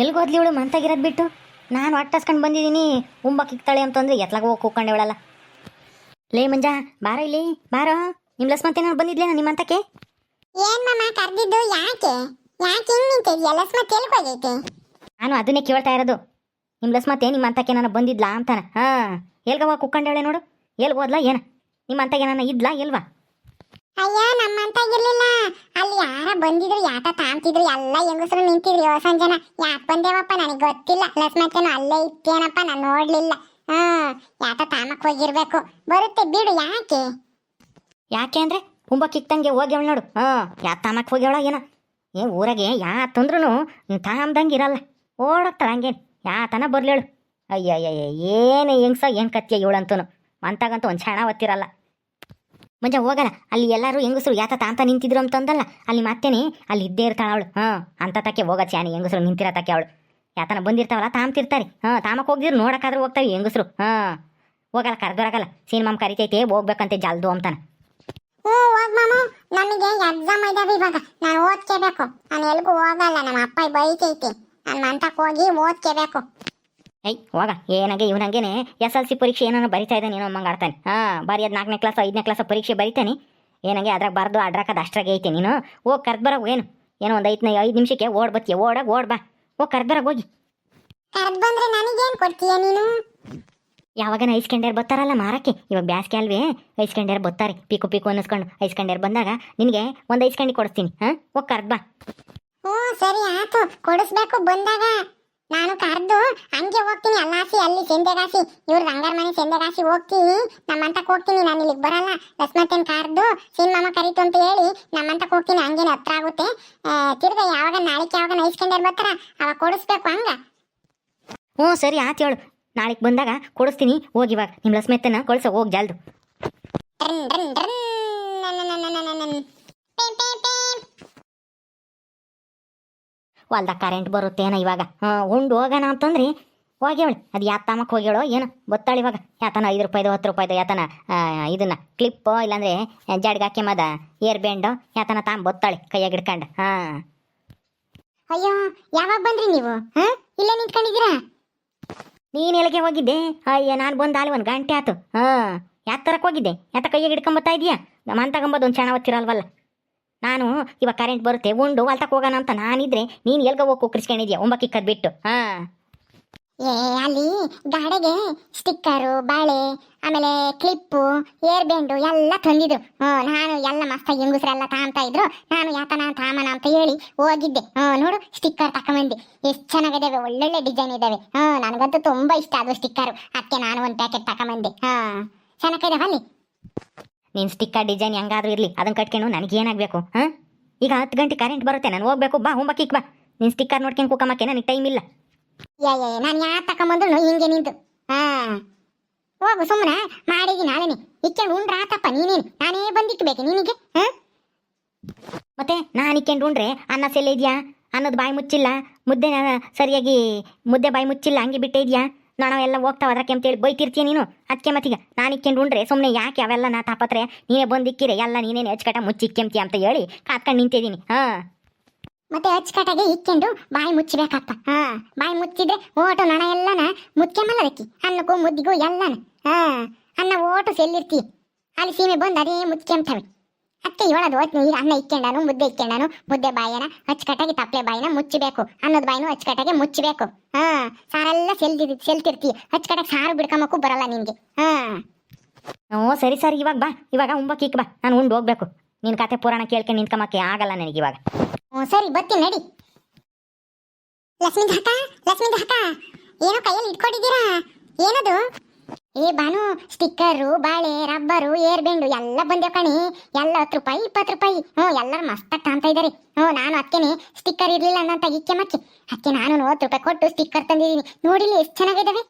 ಎಲ್ಗೆ ಹೋದ್ಲಿ ಇವಳು ಮಂತಾಗಿರೋದು ಬಿಟ್ಟು? ನಾನು ಹೊಟ್ಟಸ್ಕೊಂಡು ಬಂದಿದ್ದೀನಿ ಉಂಬಕ್ಕಿಕ್ತಾಳೆ ಅಂತಂದ್ರೆ ಎತ್ಲಾಗ ಹೋಗಿ ಕೂಕೊಂಡೇವಳಲ್ಲ ಲೇ ಮಂಜ ಬಾರ ಇಲ್ಲಿ ಬಾರೋ. ನಿಮ್ಮ ಲಸ್ಮಂತೆ ನಾನು ಬಂದಿದ್ಲೇ ನಿಮ್ಮ ಅಂತಕ್ಕೆ ಏನ್ ಮಾಮ ಕರ್ದಿದ್ದು ಯಾಕೆ? ಯಾಕೆ ಹಿಂಗ್ ನಿಂತಿದ್ಯಾ? ಹೋಗೈತೆ? ನಾನು ಅದನ್ನೇ ಕೇಳ್ತಾ ಇರೋದು. ನಿಮ್ಮ ಲಸ್ಮತ್ತೆ ನಿಮ್ಮ ಅಂತಕ್ಕೆ ನಾನು ಬಂದಿದ್ಲಾ ಅಂತಾನ? ಹಾಂ ಎಲ್ಗ ಕುಕ್ಕಂಡೇಳೆ ನೋಡು. ಎಲ್ಗೋದ್ಲಾ ಏನ? ನಿಮ್ಮ ಅಂತಕ್ಕೆ ನಾನು ಇದ್ಲಾ ಎಲ್ವಾ? ಅಯ್ಯ ನಮ್ಮಂತಾಗಿರ್ಲಿಲ್ಲ ಅಲ್ಲಿ ಯಾರ ಬಂದಿದ್ರು ಯಾತ ತಾಂತಿದ್ರು, ಎಲ್ಲ ಹೆಂಗಸರು ನಿಂತಿದ್ರು. ಯೋ ಸಂಜನ, ಯಾಕೆ ಬಂದೇವಪ್ಪ? ನನಗೆ ಗೊತ್ತಿಲ್ಲ. ಲಸ್ಮತ್ತೇನು ಅಲ್ಲೇ ಇತ್ತೇನಪ್ಪ ನಾನು ನೋಡ್ಲಿಲ್ಲ. ಹ್ಮ್ ಯಾತ ತಾಮಕ್ ಹೋಗಿರ್ಬೇಕು? ಬರುತ್ತೆ, ಬಿಡು, ಯಾಕೆ? ಯಾಕೆ ಅಂದರೆ ಕಿತ್ತಂಗೆ ಹೋಗ್ಯವಳು ನೋಡು. ಹಾಂ ಯಾ ತಾಮಕ್ಕೆ ಹೋಗ್ಯವಳ ಏನ. ಏ, ಊರಾಗೆ ಯಾ ತಂದ್ರೂ ತಾಮ್ದಂಗೆ ಇರಲ್ಲ. ಓಡೋಗ್ತಾಳೆ ಹಂಗೇನು? ಯಾತನ ಬರ್ಲೇಳು. ಅಯ್ಯಯ್ಯ ಏನು ಹೆಂಗ್ಸ, ಏನು ಕತ್ತಿಯ ಇವಳಂತೂ ಮಂತಾಗಂತೂ ಒಂದು ಕ್ಷಣ ಒತ್ತಿರಲ್ಲ ಮಂಜ ಹೋಗಲ್ಲ. ಅಲ್ಲಿ ಎಲ್ಲರೂ ಹೆಂಗಸರು ಯಾತ ತಾಂತ ನಿಂತಿದ್ರು ಅಂತಂದಲ್ಲ. ಅಲ್ಲಿ ಮತ್ತೇನೆ, ಅಲ್ಲಿ ಇದ್ದೇ ಇರ್ತಾಳ ಅವಳು. ಹಾಂ, ಅಂತ ತಕ್ಕೆ ಹೋಗೋ ಚಾನಿ ಹೆಂಗಸರು ನಿಂತಿರತಕ್ಕೆ ಅವಳು. ಯಾತನ ಬಂದಿರ್ತಾವಲ್ಲ ತಾಮ್ತಿರ್ತಾರೆ ಹಾಂ ತಾಮಕ್ಕೆ ಹೋಗಿದ್ರು, ನೋಡೋಕ್ಕಾದ್ರೂ ಹೋಗ್ತಾವೆ ಹೆಂಗಸರು. ಹಾಂ, ಹೋಗಲ್ಲ, ಕರೆದೋರಾಗಲ್ಲ. ಸಿನಿಮಾಮ್ ಕರಿತೈತೆ, ಹೋಗ್ಬೇಕಂತೆ ಜಲ್ದು ಅಂತಾನೆ. ಹ್ಞೂ, ಹೋಗ್ ಮಾಮು. ನಮಗೆ ಎಕ್ಸಾಮ್ ಇದಾವೆ ಇವಾಗ. ನಾನು ಓದ್ಕೋಬೇಕು. ನಾನು ಎಲ್ಗೂ ಹೋಗಲ್ಲ ನಮ್ಮ ಅಪ್ಪ ಬೈತೈತಿ. ನಾನು ಮಂತಕ್ಕೆ ಹೋಗಿ ಓದ್ಕೋಬೇಕು. ಏಯ್ ಹೋಗ. ಏನಾಗೆ ಇವನಂಗೇನೆ ಎಸ್ ಎಲ್ ಸಿ ಪರೀಕ್ಷೆ ಏನೋ ಬರಿತಾ ಇದ್ದಾನೆ ಏನೋ ಅಮ್ಮಂಗೆ ಆಡ್ತಾನೆ. ಹಾಂ ಬರೆಯೋದು ನಾಲ್ಕನೇ ಕ್ಲಾಸ್ ಐದನೇ ಕ್ಲಾಸ್ ಪರೀಕ್ಷೆ ಬರಿತಾನೆ. ಏನಂಗೆ ಅದ್ರಾಗ ಬರ್ದು ಅದು ಅಷ್ಟ್ರಾಗೆ ಐತೆ ನೀನು. ಓ ಕರ್ದು ಬರೋ ಏನು ಏನೋ ಒಂದು ಐದನೇ ಐದು ನಿಮಿಷಕ್ಕೆ ಓಡ್ ಬತ್ತೀಯ ಓಡಾಗ ಓಡ್ ಬಾ. ಓ ಕರ್ದು ಬರೋಗ ಹೋಗಿ. ಬಂದ್ರೆ ನನಗೇನು ಕೊಡ್ತೀಯ ನೀನು? ಯಾವಾಗ ಐಸ್ಕಂಡ್ಯಾರು ಬರ್ತಾರಲ್ಲ ಮಾರಕ್ಕೆ. ಇವಾಗ ಬ್ಯಾಸ್ಗೆ ಅಲ್ವೇ. ಐಸ್ಕಂಡ್ಯಾರು ಬರ್ತಾರೆ. ಪೀಕು ಪೀಕು ಅನ್ನಿಸ್ಕೊಂಡು ಐಸ್ಕಂಡ್ಯಾರು ಬಂದಾಗ ನಿನಗೆ ಒಂದು ಐಸ್ಕಂಡಿ ಕೊಡಿಸ್ತೀನಿ. ಹಾಂ ಓ ಕರ್ದು ಬಾ. ಹ್ಞೂ ಸರಿ ಆಯ್ತು ಕೊಡಿಸ್ಬೇಕು ಬಂದಾಗ. ನಾನು ಕರೆದು ಹಂಗೆ ಹೋಗ್ತೀನಿ ಅಲ್ಲಾಸಿ ಅಲ್ಲಿ ಸೆಂದೆಗಾಸಿ ಇವ್ರ ರಂಗಾರ ಮನೆ ಸೆಂದೆಗಾಸಿ ಹೋಗ್ತೀನಿ. ನಮ್ಮಂತಕ್ಕೆ ಹೋಗ್ತೀನಿ ನಾನು ಇಲ್ಲಿಗೆ ಬರಲ್ಲ. ಲಕ್ಷ್ಮತ್ತೇನು ಕರೆದು ಸಿನಿಮಾಮ ಕರೀತು ಅಂತ ಹೇಳಿ ನಮ್ಮಂತಕ್ಕೆ ಹೋಗ್ತೀನಿ ಹಂಗೇನೆ ಹತ್ರ ಆಗುತ್ತೆ. ತಿರ್ಗಾ ಯಾವಾಗ ನಾಳೆಗೆ ಯಾವಾಗ ನೈಸ್ಕೊಂಡೇರ್ ಬರ್ತಾರ ಅವಾಗ ಕೊಡಿಸ್ಬೇಕು ಹಂಗ. ಹ್ಞೂ ಸರಿ ಆತು ಹೇಳು. ನಾಳೆಗೆ ಬಂದಾಗ ಕೊಡಿಸ್ತೀನಿ. ಹೋಗಿ ಇವಾಗ. ನಿಮ್ಮ ಲಸ್ಮೆತ್ತನ ಕಳ್ಸೋ ಹೋಗಿ ಜಲ್ದು. ಡ್ರನ್ ಡ್ರನ್ ಡ್ರನ್ ನನ್ನನ್ನನ್ನನ್ನನ್ನನ್ನ. ಪೇಂ ಪೇಂ ಪೇಂ. ಹೊಲ್ದಾಗ ಕರೆಂಟ್ ಬರುತ್ತೇನ ಇವಾಗ? ಹಾಂ ಉಂಡು ಹೋಗೋಣ ಅಂತಂದ್ರಿ ಹೋಗ್ಯವಳು. ಅದು ಯಾತ ತಾಮಕ್ಕೆ ಹೋಗ್ಯಾಳೋ ಏನು ಗೊತ್ತಾಳ ಇವಾಗ. ಯಾತನ ಐದು ರೂಪಾಯ್ದು ಹತ್ತು ರೂಪಾಯ್ದು ಯಾತನ ಇದನ್ನ ಕ್ಲಿಪ್ ಇಲ್ಲಾಂದ್ರೆ ಹಾಕಿ ಮದ ಏರ್ ಬ್ಯಾಂಡು ಯಾತನ ತಾಮ್ ಬತ್ತಾಳೆ ಕೈಯಾಗ ಹಿಡ್ಕೊಂಡು. ಹಾಂ. ಅಯ್ಯೋ ಯಾವಾಗ ಬಂದ್ರಿ ನೀವು? ಹಾಂ? ಇಲ್ಲೇ ನಿಂತ್ಕೊಂಡಿದ್ದೀರಾ? ನೀನು ಎಲ್ಲಿಗೆ ಹೋಗಿದ್ದೆ? ಅಯ್ಯ ನಾನು ಬಂದ ಅಲ್ಲಿ ಒಂದು ಗಂಟೆ ಆತು. ಹಾಂ ಯಾವ ತರಕ್ಕೆ ಹೋಗಿದ್ದೆ? ಯಾತ ಕೈಯಾಗ ಹಿಡ್ಕೊಂಬತ್ತಾ ಇದೀಯಾ ಮನ್ ತಗೊಂಬೋದು ಒಂದು ಚೆನ್ನಾಗಿ ಹೊತ್ತಿರಲ್ವಲ್ಲ? ನಾನು ಇವಾಗ ಕರೆಂಟ್ ಬರುತ್ತೆ, ಉಂಡು ಹೊಲ್ತಕ್ಕೆ ಹೋಗೋಣ ಅಂತ ನಾನಿದ್ರೆ ನೀನು ಎಲ್ಗ ಹೋಗಿ ಕುಕ್ಕರಿಸ್ಕೊಂಡಿದ್ಯಾ ಒಂಬಕ್ಕಿಕ್ಕದ್ ಬಿಟ್ಟು. ಹಾಂ. ಏ, ಅಲ್ಲಿ ಗಾಡೆಗೆ ಸ್ಟಿಕ್ಕರು ಬಾಳೆ, ಆಮೇಲೆ ಕ್ಲಿಪ್ಪು ಏರ್ ಬ್ಯಾಂಡು ಎಲ್ಲ ತಂದಿದ್ರು. ಹ್ಞೂ ನಾನು ಎಲ್ಲ ಮಸ್ತಾಗಿ ಹೆಂಗಸ್ರೆಲ್ಲ ತಾಂತಾ ಇದ್ರು. ನಾನು ಯಾತನ, ತಾಮನ ಅಂತ ಹೇಳಿ ಹೋಗಿದ್ದೆ. ಹ್ಞೂ ನೋಡು ಸ್ಟಿಕ್ಕರ್ ತಕೊಂಬಂದು. ಎಷ್ಟು ಚೆನ್ನಾಗಿದ್ದಾವೆ ಒಳ್ಳೊಳ್ಳೆ ಡಿಸೈನ್ ಇದ್ದಾವೆ ಹ್ಞೂ ನನಗಂತೂ ತುಂಬಾ ಇಷ್ಟ ಅದು ಸ್ಟಿಕ್ಕರು ಅದಕ್ಕೆ ನಾನು ಒಂದು ಪ್ಯಾಕೆಟ್ ತಕೊಂಬಂದೆ. ಹಾಂ ಚೆನ್ನಾಗಿದೆ ಅಲ್ಲಿ ನೀನು ಸ್ಟಿಕ್ಕರ್ ಡಿಸೈನ್ ಹೆಂಗಾದ್ರೂ ಇರಲಿ ಅದನ್ನ ಕಟ್ಕೊಂಡು ನನಗೇನಾಗಬೇಕು ಹಾಂ? ಈಗ ಹತ್ತು ಗಂಟೆ ಕರೆಂಟ್ ಬರುತ್ತೆ ನಾನು ಹೋಗ್ಬೇಕು ಬಾ ಹೋಗ್ಬೇಕಿಕ್ ಬಾ. ನಿನ್ ಸ್ಟಿಕ್ಕರ್ ನೋಡ್ಕೊಂಡು ಕೂಕಮಕ್ಕೆ ನನಗೆ ಟೈಮ್ ಇಲ್ಲ. ನಾನು ಯಾ ತಕೊಂಬಂದ್ರು ಹಿಂಗೆ ನಿಂತು. ಹಾ. ಹೋಗು ಸುಮ್ಮನೆ ಮಾಡಿದಿ ನಾಳೆನೆ. ಇಕ್ಕೊಂಡು ಉಂಡ್ರ ಆತಪ್ಪ ನೀನೇನು? ನಾನೇ ಬಂದಿಟ್ಬೇಕು ನಿನಗೆ ಹಾಂ? ಮತ್ತೆ ನಾನು ಇಕ್ಕೊಂಡು ಉಂಡ್ರೆ ಅನ್ನ ಸೆಲ್ಲ ಇದೆಯಾ? ಅನ್ನದ ಬಾಯಿ ಮುಚ್ಚಿಲ್ಲ? ಮುದ್ದೆ ಸರಿಯಾಗಿ ಮುದ್ದೆ ಬಾಯಿ ಮುಚ್ಚಿಲ್ಲ? ಹಂಗೆ ಬಿಟ್ಟೆ ಇದೆಯಾ? ನಾನು ಎಲ್ಲ ಹೋಗ್ತಾವ ಅದಕ್ಕೆ ಅಂತೇಳಿ ಬೈತಿರ್ತೀಯ ನೀನು? ಅದಕ್ಕೆ ಮತ್ತೀಗ ನಾನು ಇಕ್ಕೊಂಡು ಉಂಡ್ರೆ ಸುಮ್ಮನೆ ಯಾಕೆ ಅವೆಲ್ಲ ನಾ ತಾಪತ್ರೆ? ನೀನೇ ಬಂದಿಕ್ಕಿರೆ ಎಲ್ಲ ನೀನೇನು ಹೆಚ್ಕಟ ಮುಚ್ಚಿಕ್ಕೆಂತೀಯ ಅಂತ ಹೇಳಿ ಕಾತ್ಕೊಂಡು ನಿಂತಿದ್ದೀನಿ. ಹಾಂ. ಮತ್ತೆ ಅಚ್ಚುಕಟ್ಟಾಗಿ ಇಕ್ಕೊಂಡು ಬಾಯಿ ಮುಚ್ಚಬೇಕಪ್ಪ ಹಾ, ಬಾಯಿ ಮುಚ್ಚಿದ್ರೆ ಓಟು ನಣ ಎಲ್ಲನ ಮುಚ್ಕೆಮಲ್ಲ ಅದಕ್ಕೆ ಅನ್ನಕ್ಕೂ ಮುದ್ದಿಗೂ ಎಲ್ಲನ. ಹಾ, ಅನ್ನ ಓಟು ಸೆಲ್ಲಿರ್ತಿ. ಅಲ್ಲಿ ಸೀಮೆ ಬಂದು ಅದೇ ಮುಚ್ಕೆಂತವೆ ಅದಕ್ಕೆ ಇವಳದು ಒಟ್ಟು ಈಗ ಅನ್ನ ಇಕ್ಕೊಂಡಾನು ಮುದ್ದೆ ಇಕ್ಕೊಂಡಾನು ಮುದ್ದೆ ಬಾಯನ ಅಚ್ಚುಕಟ್ಟಾಗಿ ತಪ್ಪಲೆ ಬಾಯಿನ ಮುಚ್ಚಬೇಕು. ಅನ್ನದ ಬಾಯಿನೂ ಅಚ್ಚುಕಟ್ಟಾಗಿ ಮುಚ್ಚಬೇಕು. ಹಾ ಸಾರೆಲ್ಲ ಸೆಲ್ದಿ ಸೆಲ್ತಿರ್ತಿ. ಅಚ್ಚುಕಟ್ಟಾಗಿ ಸಾರು ಬಿಡ್ಕೊಂಬಕ್ಕೂ ಬರಲ್ಲ ನಿನ್ಗೆ. ಹಾ. ಓ ಸರಿ ಸರಿ ಇವಾಗ ಬಾ. ಇವಾಗ ಉಂಬಕ್ಕಿಕ್ ಬಾ. ನಾನು ಉಂಡು ಹೋಗ್ಬೇಕು. ನಿನ್ನ ಕತೆ ಪುರಾಣ ಕೇಳ್ಕೊಂಡು ನಿಂತ್ಕೊಂಬಕ್ಕೆ ಆಗಲ್ಲ ನನಗೆ ಇವಾಗ. ಹ್ಞೂ ಸರಿ ಬರ್ತೀನಿ ನಡಿ. ಲಕ್ಷ್ಮೀ ಅಕ್ಕ ಲಕ್ಷ್ಮೀ ಅಕ್ಕ ಏನೋ ಕೈಯಲ್ಲಿ ಇಟ್ಕೊಂಡಿದ್ದೀರಾ? ಏನದು? ಏ ಬಾನು ಸ್ಟಿಕ್ಕರು ಬಾಳೆ ರಬ್ಬರು ಏರ್ ಬೆಂಡು ಎಲ್ಲ ಬಂದೇವ್ ಕಣಿ. ಎಲ್ಲ ಹತ್ತು ರೂಪಾಯಿ, ಇಪ್ಪತ್ತು ರೂಪಾಯಿ. ಹ್ಞೂ, ಎಲ್ಲರೂ ಮಸ್ತಾಗಿ ಕಾಣ್ತಾ ಇದ್ದಾರೆ ಹ್ಞೂ, ನಾನು ಅದಕ್ಕೇನೆ ಸ್ಟಿಕ್ಕರ್ ಇರಲಿಲ್ಲ ಅನ್ನಂತ ಇಕ್ಕೆ ಮಕ್ಕಿ ಅದಕ್ಕೆ ನಾನು ಹತ್ತು ರೂಪಾಯಿ ಕೊಟ್ಟು ಸ್ಟಿಕ್ಕರ್ ತಂದಿದ್ದೀನಿ. ನೋಡಿಲಿ ಎಷ್ಟು ಚೆನ್ನಾಗಿದ್ದಾವೆ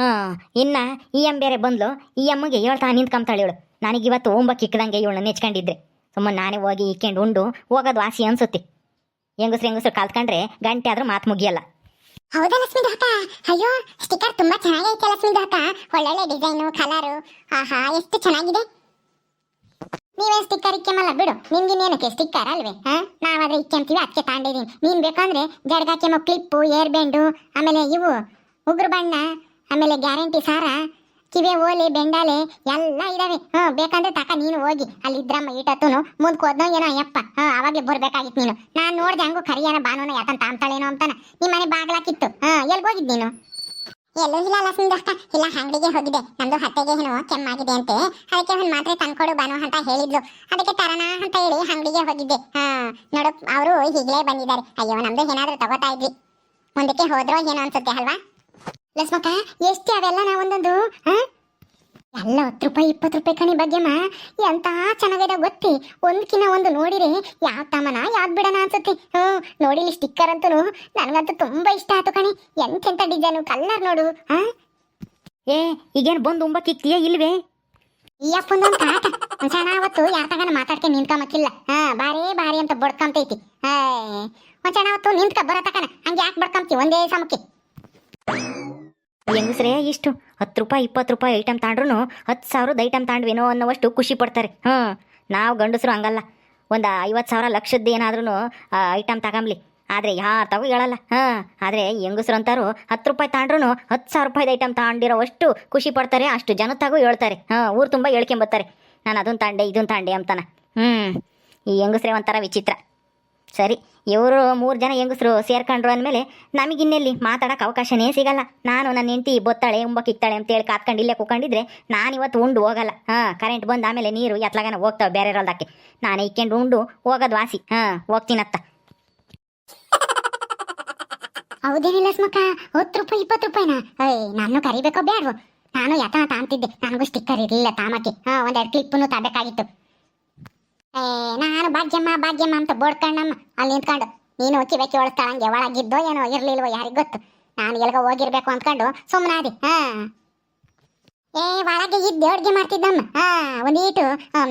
ಹಾಂ ಇನ್ನ ಈ ಎಂ ಬೇರೆ ಬಂದ್ಲು. ಈ ಅಮ್ಮಗೆ ಹೇಳ್ತಾ ನಿಂತ್ಕೊಂತಾಳೆ ಇವಳು. ನನಗೆ ಇವತ್ತು ಓಂಬಕ್ಕೆ ಇಕ್ಕದಂಗೆ ಇವಳನ್ನ ನೆಚ್ಕೊಂಡಿದ್ರೆ. ಸುಮ್ಮನೆ ನಾನೇ ಹೋಗಿ ಇಕ್ಕೊಂಡು ಉಂಡು, ಹೋಗೋದು ವಾಸಿ ಅನ್ಸುತ್ತೆ. ಹೆಂಗಸ್ರು ಹೆಂಗಸ್ರು ಕಲ್ತ್ಕೊಂಡ್ರೆ ಗಂಟೆ ಆದರೂ ಮಾತು ಮುಗಿಯಲ್ಲ. ಹೌದಾ ಲಕ್ಷ್ಮಿ ಅಕ್ಕ ಅಯ್ಯೋ ಸ್ಟಿಕರ್ ತುಂಬಾ ಚೆನ್ನಾಗೈತೆ ಲಕ್ಷ್ಮಿ ಅಕ್ಕ ಒಳ್ಳೊಳ್ಳೆ ಡಿಸೈನು ಕಲರು ಆಹಾ, ಎಷ್ಟು ಚೆನ್ನಾಗಿದೆ? ನೀವೇ ಸ್ಟಿಕ್ಕರ್ ಇಕ್ಕೆಮಲ್ಲ ಬಿಡು. ನಿನ್ಗಿನ್ನೇನಕ್ಕೆ ಸ್ಟಿಕ್ಕರ್ ಅಲ್ವೇ? ಹಾ? ನಾವಾದ್ರೆ ಇಕ್ಕೆಂತೀವಿ ಅದಕ್ಕೆ ತಾಂಡಿದೀನಿ. ನೀನ್ ಬೇಕಂದ್ರೆ ಜಡ್ಗಾಕೆಮೋ ಕ್ಲಿಪ್ಪು ಏರ್ ಬೆಂಡು ಆಮೇಲೆ ಇವು, ಉಗ್ರು ಬಣ್ಣ, ಆಮೇಲೆ ಗ್ಯಾರಂಟಿ ಸಾರ. ಕಿವೆ, ಓಲೆ, ಬೆಂಡಾಲೆ ಎಲ್ಲ ಇದಾವೆ. ಹ್ಮ್ ಬೇಕಂದ್ರೆ ತಕ, ನೀನು ಹೋಗಿ. ಅಲ್ಲಿ ಇದ್ರಮ್ಮ ಈಟತ್ತುನು, ಮುಂದ್ ಹೋದ್ನೋ ಏನೋ ಯಪ್ಪ ಹಾ ಅವಾಗೆ ಬರ್ಬೇಕಾಗಿತ್ತು ನೀನು. ನಾನ್ ನೋಡ್ದೆ ಹಂಗು ಕರಿಯನ ಬಾನೋನ ಯಾಕಂತ ತಾಮ್ತಾಳೇನೋ ಅಂತಾನ. ನಿಮ್ಮ ಮನೆ ಬಾಗ್ಲಾಕಿತ್ತು. ಹಾ ಎಲ್ಲಿ ಹೋಗಿದ್ ನೀನು? ಎಲ್ಲೂ ಇಲ್ಲ ಲಕ್ಷ್ಮೀದಕ್ಕ ಇಲ್ಲ, ಅಂಗಡಿಗೆ ಹೋಗಿದೆ ನಮ್ದು ಹತ್ತೆಗೆ ಏನೋ ಕೆಮ್ಮಾಗಿದೆ ಅಂತೆ. ಅದಕ್ಕೆ ಒಂದು ಮಾತ್ರ ತಂದ್ಕೊಡು ಬಾನು ಅಂತ ಹೇಳಿದ್ಲು. ಅದಕ್ಕೆ ತರಣ ಅಂತ ಹೇಳಿ ಅಂಗಡಿಗೆ ಹೋಗಿದ್ದೆ. ಹಾ ನೋಡು, ಅವರು ಈಗಲೇ ಬಂದಿದ್ದಾರೆ. ಅಯ್ಯೋ, ನಮ್ದು ಏನಾದ್ರೂ ತಗೋತಾ ಇದ್ವಿ. ಮುಂದಕ್ಕೆ ಹೋದ್ರೋ ಏನೋ ಅನ್ಸುತ್ತೆ, ಅಲ್ವಾ? ಲಕ್ಷ್ಮಕ್ಕ ಎಷ್ಟು ಅವೆಲ್ಲ ನಾ ಒಂದೊಂದು ಎಲ್ಲ ಹತ್ತು ರೂಪಾಯಿ ಇಪ್ಪತ್ತು ರೂಪಾಯಿ ಕಣಿ ಬಗ್ಗೆಮ್ಮ ಎಂತ ಚೆನ್ನಾಗಿದೆ ಗೊತ್ತಿ? ಒಂದ್ಕಿನ ಒಂದು ನೋಡಿರೆ ಯಾವ ತಮನ ಯಾವ್ದು ಬಿಡಣ ಅನ್ಸುತ್ತೆ? ಹ್ಞೂ ನೋಡಿಲಿ ಸ್ಟಿಕ್ಕರ್ ಅಂತೂ ನನಗಂತೂ ತುಂಬಾ ಇಷ್ಟ ಆಯ್ತು ಕಣಿ. ಎಂತೆಂತ ಡಿಸೈನು ಕಲರ್ ನೋಡು ಹಾಂ? ಏ ಈಗೇನು ಬಂದು ಉಂಬ ಕಿಕ್ತಿಯೇ ಇಲ್ವೇ? ಈ ಅಪ್ಪಂದೊಂದು ಕಾಟ ಒಂದ್ಸಲ ಅವತ್ತು ಯಾರ ತಗನ ಮಾತಾಡ್ಕೆ ನಿಂತ್ಕೊಂಬಕ್ಕಿಲ್ಲ. ಹಾಂ ಬಾರಿ ಬಾರಿ ಅಂತ ಬಡ್ಕೊಂತೈತಿ. ಹೇ ಒಂದ್ಸಲ ಅವತ್ತು ನಿಂತ್ಕ ಬರೋ ತಕನ. ಹಂಗೆ ಯಾಕೆ ಬಡ್ಕೊಂತಿ? ಒಂದೇ ಸಮಕ್ಕೆ. ಹೆಂಗಸ್ರೇ ಇಷ್ಟು? ಹತ್ತು ರೂಪಾಯಿ, ಇಪ್ಪತ್ತು ರೂಪಾಯಿ ಐಟಮ್ ತಾಂಡ್ರು ಹತ್ತು ಸಾವಿರದ ಐಟಮ್ ತಾಂಡ್ವೇನೋ ಅನ್ನೋವಷ್ಟು ಖುಷಿ ಪಡ್ತಾರೆ. ಹ್ಞೂ ನಾವು ಗಂಡಸರು ಹಂಗಲ್ಲ. ಒಂದು ಐವತ್ತು ಸಾವಿರ ಲಕ್ಷದ್ದು ಏನಾದ್ರೂ ಐಟಮ್ ತಗೊಂಬ್ಲಿ. ಆದರೆ ಯಾರು ತಗೋ ಹೇಳಲ್ಲ. ಹಾಂ ಆದರೆ ಹೆಂಗಸ್ರು ಅಂತಾರು ಹತ್ತು ರೂಪಾಯಿ ತಾಂಡ್ರು ಹತ್ತು ಸಾವಿರ ರೂಪಾಯಿದ ಐಟಮ್ ತಾಂಡಿರೋವಷ್ಟು ಖುಷಿ ಪಡ್ತಾರೆ, ಅಷ್ಟು ಜನ ತಗೋ ಹೇಳ್ತಾರೆ. ಹಾಂ ಊರು ತುಂಬ ಹೇಳ್ಕೊಂಬರ್ತಾರೆ ನಾನು ಅದನ್ನು ತಾಂಡೆ ಇದನ್ನು ತಾಂಡೆ ಅಂತಾನೆ. ಹ್ಞೂ ಈ ಹೆಂಗಸ್ರೆ ಒಂಥರ ವಿಚಿತ್ರ. ಸರಿ. ಇವರು ಮೂರು ಜನ ಹೆಂಗಸರು ಸೇರ್ಕೊಂಡ್ರು ಅಂದಮೇಲೆ ನಮಗಿನ್ನೆಲ್ಲಿ ಮಾತಾಡೋಕೆ ಅವಕಾಶನೇ ಸಿಗಲ್ಲ. ನಾನು ನನ್ನ ಹೆಂಡತಿ ಬೊತ್ತಾಳೆ ಅಂತ ಅಂತೇಳಿ ಕಾತ್ಕೊಂಡು ಇಲ್ಲೇ ಕೂಕೊಂಡಿದ್ರೆ ನಾನು ಇವತ್ತು ಉಂಡು ಹೋಗಲ್ಲ. ಹಾಂ ಕರೆಂಟ್ ಬಂದ ಆಮೇಲೆ ನೀರು ಎತ್ಲಾಗನ ಹೋಗ್ತಾವೆ ಬೇರೆ ಇರೋದಕ್ಕೆ ನಾನು ಇಕ್ಕೊಂಡು ಉಂಡು ಹೋಗೋದು ವಾಸಿ. ಹಾಂ, ಹೋಗ್ತೀನತ್ತ. ಹೌದೇನಿಲ್ಲ ಸ್ಮಕ್ಕ, ಹತ್ತು ರೂಪಾಯಿ, ಇಪ್ಪತ್ತು ರೂಪಾಯಿನಾ? ಏಯ್, ನಾನು ಕರಿಬೇಕೋ ಬೇಡವೋ ನಾನು ಯತನ ತಾಂತಿದ್ದೆ ನನಗೂ ಸ್ಟಿಕ್ಕರ್ ಇರಲಿಲ್ಲ ತಾಮಕ್ಕೆ. ಹಾಂ, ಒಂದೆರಡು ಕ್ಲಿಪ್ಪನ್ನು ತರಬೇಕಾಗಿತ್ತು. ಏ, ನಾನು ಭಾಗ್ಯಮ್ಮ ಭಾಗ್ಯಮ್ಮ ಅಂತ ಬೋಡ್ಕಣ್ಣಮ್ಮ ಅಲ್ಲಿ ನಿಂತ್ಕೊಂಡು, ನೀನು ಕಿವೆ ಹಂಗೆ, ಒಳಗಿದ್ದೋ ಏನೋ ಇರ್ಲಿಲ್ವೋ ಯಾರಿಗೆ ಗೊತ್ತು? ನಾನು ಎಲ್ಗ ಹೋಗಿರ್ಬೇಕು ಅಂದ್ಕೊಂಡು ಸುಮ್ಮನಾದಿ ಹಾ. ಏ, ಒಳಗೆ ಇದ್ದು ಅಡ್ಗೆ ಮಾಡ್ತಿದ್ದಮ್ಮ, ಹಾ, ಒಂದೀಟು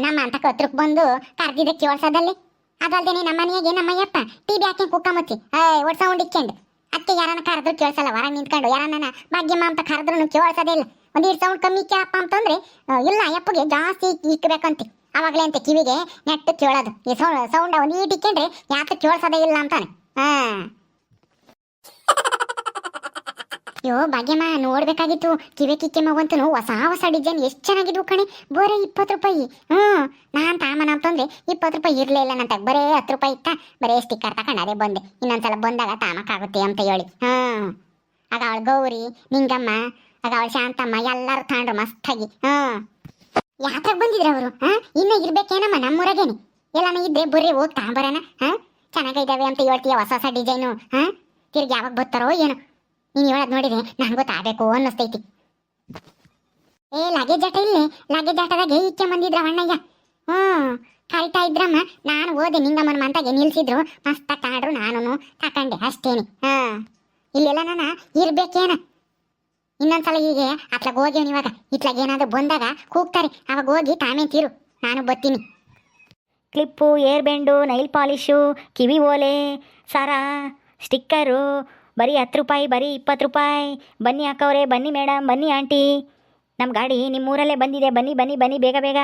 ನಮ್ಮ ಅಂತ ಕತ್ರಕ್ಕೆ ಬಂದು ಕರ್ದಿದ್ದೆ ಅದಲ್ಲದೆ ಅದಲ್ದೇನೆ ನಮ್ಮ ಮನೆಯಾಗೆ ನಮ್ಮಯ್ಯಪ್ಪ ಟಿ ಬಿ ಹಾಕಿ ಕುಕ್ಕ ಮುಚ್ಚಿ, ಏ ಒಡ್ ಸೌಂಡ್ ಇಕ್ಕೊಂಡು ಅದಕ್ಕೆ ಯಾರನ್ನ ಕರೆದ್ರು ಕೇಳಿಸಲ್ಲ, ಹೊರಗೆ ನಿಂತ್ಕೊಂಡು ಯಾರನ್ನ ಭಾಗ್ಯಮ್ಮ ಅಂತ ಕರೆದ್ರು ಕೇಳಿಸೋದೇ ಇಲ್ಲ. ಒಂದೀಟು ಸೌಂಡ್ ಕಮ್ಮಿ ಕೇಳಪ್ಪ ಅಂತಂದ್ರೆ ಇಲ್ಲ, ಅಯ್ಯಪ್ಪಗೆ ಜಾಸ್ತಿ ಇಕ್ಬೇಕಂತೆ ಅವಾಗಲೇ ಅಂತ ಕಿವಿಗೆ ನೆಟ್ಟು ಕೇಳೋದು. ಈ ಸೌಂಡ್ ಸೌಂಡ್ ಒಂದು ಈಟ್ ಇಕ್ಕೊಂಡ್ರೆ ಯಾಕೆ ಕೇಳಿಸೋದೇ ಇಲ್ಲ ಅಂತಾನೆ. ಅಯ್ಯೋ, ಭಾಗ್ಯಮ್ಮ, ನೋಡ್ಬೇಕಾಗಿತ್ತು. ಕಿವಿ ಕಿಕ್ಕೆ ಮಗಂತನು ಹೊಸ ಹೊಸ ಡಿಸೈನ್ ಎಷ್ಟು ಚೆನ್ನಾಗಿದ್ವು ಕಣೆ. ಬರೀ ಇಪ್ಪತ್ತು ರೂಪಾಯಿ. ಹ್ಞೂ. ನಾನು ತಾಮನ ಅಂತಂದ್ರೆ ಇಪ್ಪತ್ತು ರೂಪಾಯಿ ಇರ್ಲಿಲ್ಲ ನಂತ ಬರೇ ಹತ್ತು ರೂಪಾಯಿ ಇತ್ತ? ಬರೇ ಸ್ಟಿಕ್ಕರ್ ತಗೊಂಡು ಅದೇ ಬಂದೆ. ಇನ್ನೊಂದ್ಸಲ ಬಂದಾಗ ತಾಮಕ್ಕಾಗುತ್ತೆ ಅಂತ ಹೇಳಿ. ಹ್ಮ್ ಆಗ ಅವಳು ಗೌರಿ, ನಿಂಗಮ್ಮ, ಆಗ ಅವಳು ಶಾಂತಮ್ಮ ಎಲ್ಲರೂ ತಗೊಂಡ್ರು ಮಸ್ತಾಗಿ. ಹ್ಮ್ ಯಾತ್ರಾಗ ಬಂದಿದ್ರ ಅವರು, ಹಾ? ಇನ್ನ ಇರ್ಬೇಕೇನಮ್ಮ ನಮ್ಮೂರಾಗೇನೆ. ಎಲ್ಲಾನ ಇದ್ರೆ ಬರ್ರಿ ಹೋಗಿ ತಾಂಬರಣ ಹಾ? ಚೆನ್ನಾಗಿದ್ದಾವೆ ಅಂತ ಹೇಳ್ತೀಯ ಹೊಸ ಹೊಸ ಡಿಸೈನು, ಹಾ? ತಿರ್ಗಿ ಯಾವಾಗ ಬರ್ತಾರೋ ಏನು. ನೀನು ಹೇಳೋದು ನೋಡಿದ್ರೆ ನನಗೂ ತಾಬೇಕು ಅನ್ನಿಸ್ತೈತಿ. ಏ ಲಗೇಜ್ ಆಟ ಇಲ್ಲಿ? ಲಗೇಜ್ ಆಟದಾಗೆ ಇಕ್ಕೆ ಬಂದಿದ್ರ ಅಣ್ಣಯ್ಯ. ಹ್ಞೂ, ಕರಿತಾ ಇದ್ರಮ್ಮ. ನಾನು ಓದೆ ನಿಂಗಮ್ಮನ ಮಂತಾಗೆ ನಿಲ್ಸಿದ್ರು. ಮಸ್ತ ಕಾಡ್ರು ನಾನು ತಕೊಂಡೆ ಅಷ್ಟೇನೆ, ಹಾ? ಇಲ್ಲೆಲ್ಲ ನಾನು ಇರ್ಬೇಕೇನ? ಇನ್ನೊಂದ್ಸಲ ಹೀಗೆ ಅತ್ಲಾಗ ಹೋಗಿ ಇವಾಗ. ಇತ್ಲಾಗ ಏನಾದ್ರು ಬಂದಾಗ ಕೂಗ್ತಾರೆ. ಅವಾಗ ಹೋಗಿ ತಾಮೇ ತೀರು. ನಾನು ಬರ್ತೀನಿ. Clip hair band nail polish ಕಿವಿ ಓಲೆ ಸರ ಸ್ಟಿಕ್ಕರು ಬರೀ ಹತ್ತು ರೂಪಾಯಿ ಬರೀ ಇಪ್ಪತ್ತು ರೂಪಾಯಿ. ಬನ್ನಿ ಅಕ್ಕವ್ರೆ ಬನ್ನಿ ಮೇಡಮ್ ಬನ್ನಿ ಆಂಟಿ. ನಮ್ಮ ಗಾಡಿ ನಿಮ್ಮೂರಲ್ಲೇ ಬಂದಿದೆ. ಬನ್ನಿ ಬನ್ನಿ ಬನ್ನಿ ಬೇಗ ಬೇಗ.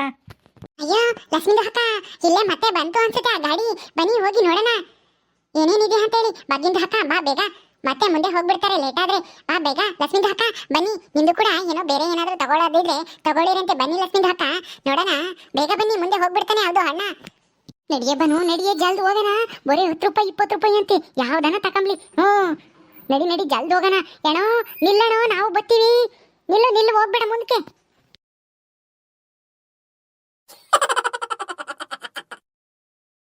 ಅಯ್ಯೋ ಲಕ್ಷ್ಮೀ ಅಕ್ಕ ಇಲ್ಲೇ ಮತ್ತೆ ಬಂತು ಅನ್ಸುತ್ತೆ ಆ ಗಾಡಿ. ಬನ್ನಿ ಹೋಗಿ ನೋಡೋಣ. ಏನೇನಿದೆ ಅಂತೇಳಿ ಬಗ್ಗಿಂದ ಹಾಕ ಬಾ ಬೇಗ. ಮತ್ತೆ ಮುಂದೆ ಹೋಗ್ಬಿಡ್ತಾರೆ ಲೇಟ್ ಆದ್ರೆ. ಬಾ ಬೇಗ ಲಕ್ಷ್ಮೀದ ಅಕ್ಕ ಬನ್ನಿ, ನಿಂದು ಕೂಡ ಏನೋ ಬೇರೆ ಏನಾದ್ರೂ ತಗೊಳ್ಳೋದಿದ್ರೆ ತಗೊಳ್ಳಿರಂತೆ ಬನ್ನಿ ಲಕ್ಷ್ಮೀದ ಅಕ್ಕ ನೋಡೋಣ, ಬೇಗ ಬನ್ನಿ, ಮುಂದೆ ಹೋಗ್ಬಿಡ್ತಾನೆ ಯಾವ್ದು ಅಣ್ಣ. ನಡಿಯೇ ಬನು, ನಡಿಯೇ ಜಲ್ದಿ ಹೋಗೋಣ. ಬರೀ ಹತ್ತು ರೂಪಾಯಿ, ಇಪ್ಪತ್ತು ರೂಪಾಯಿ ಅಂತೆ. ಯಾವ್ದನ ತಕೊಂಬ್ಲಿ. ಹ್ಞೂ. ನಡಿ ನಡಿ, ಜಲ್ದಿ ಹೋಗೋಣ. ಏನೋ ನಿಲ್ಲಣೋ, ನಾವು ಬರ್ತೀವಿ ನಿಲ್ಲು ನಿಲ್ಲು, ಹೋಗ್ಬೇಡ ಮುಂದಕ್ಕೆ.